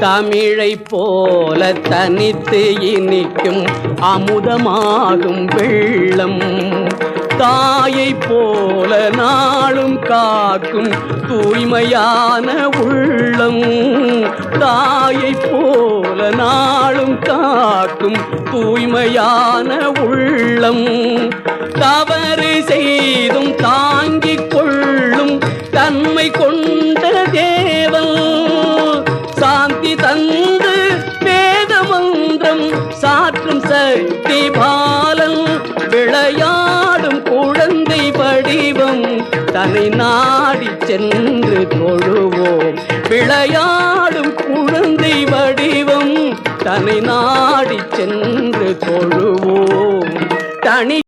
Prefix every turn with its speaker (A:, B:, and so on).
A: தமிழை போல தனித்து இனிக்கும் அமுதமாகும் வெள்ளம். தாயை போல நாளும் காக்கும் தூய்மையான உள்ளம். தாயை போல நாளும் காக்கும் தூய்மையான உள்ளம். தவறு செய்தும் தாங்கிக் கொள்ளும் தன்மை கொண்ட சாற்றும் சக்தி பாலன் விளையாடும் குழந்தை படிவம். தன்னை நாடி சென்று தொழுவோம். விளையாடும் குழந்தை வடிவம். தன்னை நாடி சென்று தொழுவோம். தனி